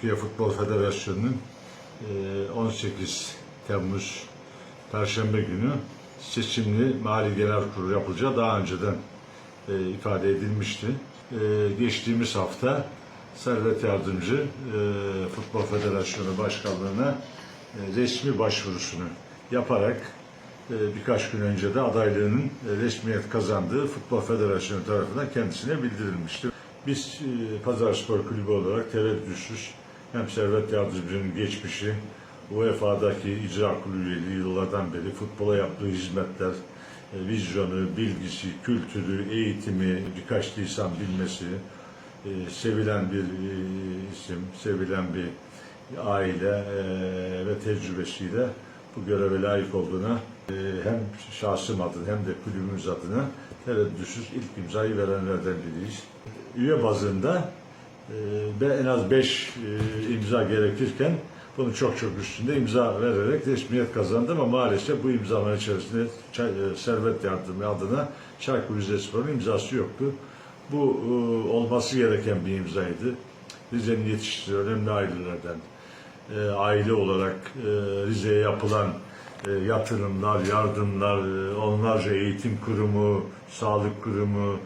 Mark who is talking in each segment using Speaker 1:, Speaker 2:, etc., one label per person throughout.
Speaker 1: Türkiye Futbol Federasyonu'nun e, 18 Temmuz Perşembe günü seçimli Mali Genel Kurulu yapılacağı daha önceden e, ifade edilmişti. E, geçtiğimiz hafta Servet Yardımcı e, Futbol Federasyonu Başkanlığı'na e, resmi başvurusunu yaparak e, birkaç gün önce de adaylığının e, resmiyet kazandığı Futbol Federasyonu tarafından kendisine bildirilmişti. Biz e, Pazar Spor Kulübü olarak tereddütsüz hem Servet Yardımcı'nın geçmişi, UEFA'daki icra kurulu üyeliği yıllardan beri futbola yaptığı hizmetler, e, vizyonu, bilgisi, kültürü, eğitimi, birkaç lisan bilmesi, e, sevilen bir e, isim, sevilen bir aile ve tecrübesiyle bu göreve layık olduğuna hem şahsım adına hem de kulübümüz adına tereddütsüz ilk imzayı verenlerden biriyiz. Üye bazında ve en az 5 imza gerekirken bunun çok çok üstünde imza vererek resmiyet kazandı ama maalesef bu imzaların içerisinde e, Servet Yardımı adına Çaykur Rizespor'un imzası yoktu. Bu e, olması gereken bir imzaydı. Rize'nin yetiştirdiği önemli ailelerden e, aile olarak e, Rize'ye yapılan e, yatırımlar, yardımlar, e, onlarca eğitim kurumu, sağlık kurumu,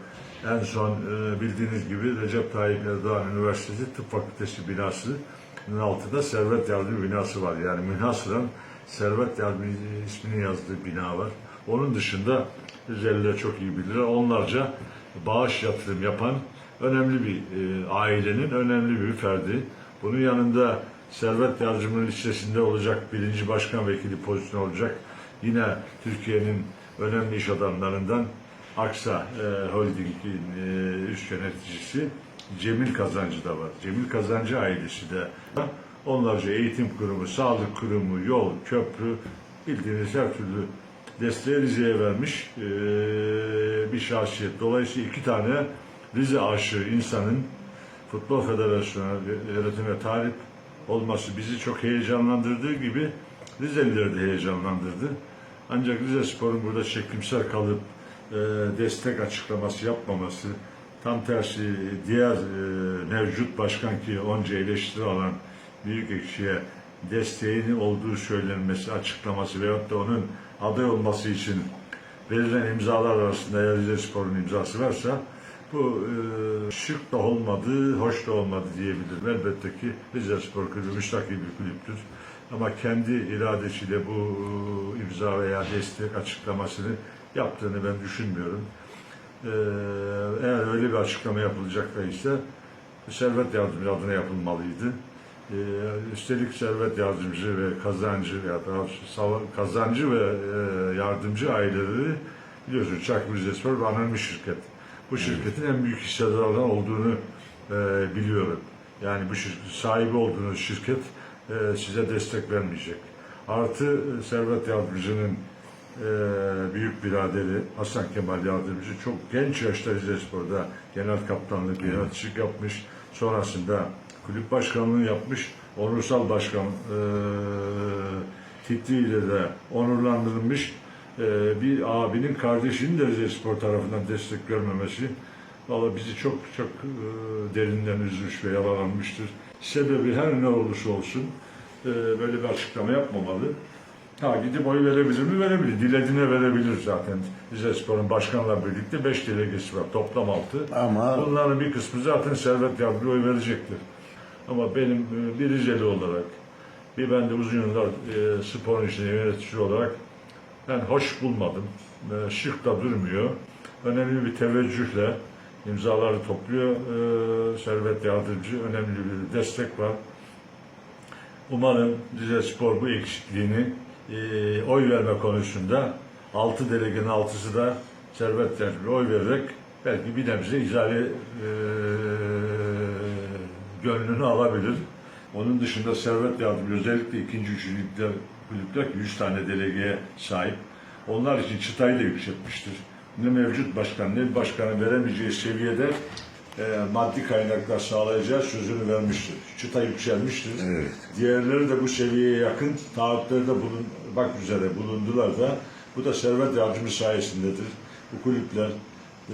Speaker 1: en son e, bildiğiniz gibi Recep Tayyip Erdoğan Üniversitesi Tıp Fakültesi binasının altında Servet Yardımı binası var. Yani münhasıran Servet Yardımı isminin yazdığı bina var. Onun dışında Rizeliler çok iyi bilirler. Onlarca bağış yatırım yapan önemli bir e, ailenin önemli bir ferdi. Bunun yanında Servet Yardımcı'nın listesinde olacak birinci başkan vekili pozisyonu olacak. Yine Türkiye'nin önemli iş adamlarından Aksa e, Holding'in e, üst yöneticisi Cemil Kazancı da var. Cemil Kazancı ailesi de onlarca eğitim kurumu, sağlık kurumu, yol, köprü bildiğiniz her türlü desteği Rize'ye vermiş e, bir şahsiyet. Dolayısıyla iki tane Rize aşığı insanın Futbol Federasyonu yönetimine talip olması bizi çok heyecanlandırdığı gibi Rizelileri de heyecanlandırdı. Ancak Rize Spor'un burada çekimsel kalıp e, destek açıklaması yapmaması, tam tersi diğer e, mevcut başkan ki onca eleştiri alan büyük ekşiye desteğini olduğu söylenmesi, açıklaması veyahut da onun aday olması için verilen imzalar arasında eğer Rize Spor'un imzası varsa bu e, şık da olmadı, hoş da olmadı diyebilirim. Elbette ki Rize Spor Kulübü müstakil bir kulüptür. Ama kendi iradesiyle bu e, imza veya destek açıklamasını yaptığını ben düşünmüyorum. E, eğer öyle bir açıklama yapılacak da ise Servet Yardımcı adına yapılmalıydı. E, üstelik Servet Yardımcı ve Kazancı ya da Kazancı ve e, Yardımcı aileleri biliyorsunuz Çakır Rizespor bir anonim şirket. Bu şirketin en büyük hissedarlarından olduğunu e, biliyorum. Yani bu şirket, sahibi olduğunuz şirket e, size destek vermeyecek. Artı Servet Yardımcı'nın e, büyük biraderi Hasan Kemal Yardımcı çok genç yaşta Rizespor'da genel kaptanlık, yöneticilik yapmış. Sonrasında kulüp başkanlığı yapmış. Onursal başkan e, titliğiyle de onurlandırılmış e, bir abinin kardeşinin de Rizespor tarafından destek görmemesi valla bizi çok çok e, derinden üzmüş ve yaralanmıştır. Sebebi her ne olursa olsun e, böyle bir açıklama yapmamalı. Ha gidip oy verebilir mi? Verebilir. Dilediğine verebilir zaten. Rizespor'un başkanla birlikte 5 delegesi var. Toplam 6.
Speaker 2: Ama-
Speaker 1: Bunların bir kısmı zaten Servet Yardımcı oy verecektir. Ama benim e, bir Rizeli olarak bir ben de uzun yıllar e, sporun içinde yönetici olarak ben hoş bulmadım. E, şık da durmuyor. Önemli bir teveccühle imzaları topluyor. E, Servet Yardımcı önemli bir destek var. Umarım Rize Spor bu eksikliğini e, oy verme konusunda 6 delegenin 6'sı da Servet Yardımcı oy vererek belki bir nebze izale e, gönlünü alabilir. Onun dışında Servet Yardımcı özellikle ikinci, üçüncü kulüpler 100 tane delegeye sahip. Onlar için çıtayı da yükseltmiştir. Ne mevcut başkan ne başkanın veremeyeceği seviyede e, maddi kaynaklar sağlayacağı sözünü vermiştir. Çıta yükselmiştir.
Speaker 2: Evet.
Speaker 1: Diğerleri de bu seviyeye yakın taahhütlerde bulunmak üzere bulundular da bu da servet yardımı sayesindedir. Bu kulüpler e,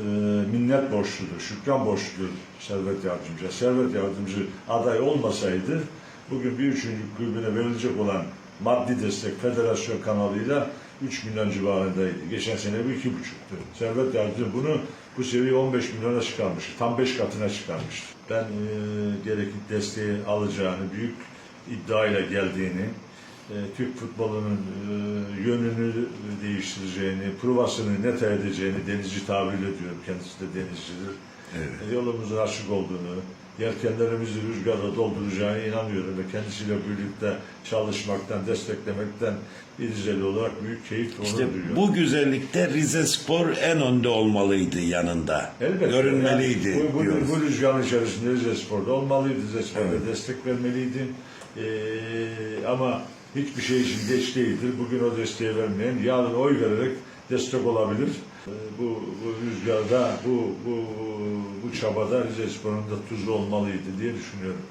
Speaker 1: minnet borçludur, şükran borçludur Servet Yardımcı. Servet Yardımcı aday olmasaydı bugün bir üçüncü kulübüne verilecek olan maddi destek federasyon kanalıyla 3 milyon civarındaydı. Geçen sene bu iki buçuktu. Servet Yardımcı bunu bu seviye 15 milyona çıkarmıştı. Tam 5 katına çıkarmıştı. Ben e, gerekli desteği alacağını, büyük iddiayla geldiğini, e, Türk futbolunun e, yönünü değiştireceğini, provasını net edeceğini denizci tabiriyle diyorum. Kendisi de denizcidir. E, yolumuzun açık olduğunu, yelkenlerimizi rüzgarla dolduracağına inanıyorum ve kendisiyle birlikte çalışmaktan, desteklemekten İrizeli olarak büyük keyif
Speaker 2: İşte
Speaker 1: duyuyorum.
Speaker 2: bu güzellikte Rize Spor en önde olmalıydı yanında.
Speaker 1: Elbette.
Speaker 2: Görünmeliydi
Speaker 1: Yani bu, bu,
Speaker 2: diyoruz.
Speaker 1: bu rüzgarın içerisinde Rize Spor'da olmalıydı. Rize Spor'da
Speaker 2: Evet.
Speaker 1: destek vermeliydi. Ee, ama hiçbir şey için geç değildir. Bugün o desteği vermeyen yarın oy vererek destek olabilir. Ee, bu, bu rüzgarda, bu, bu, bu çabada Rize Spor'un da tuzu olmalıydı diye düşünüyorum.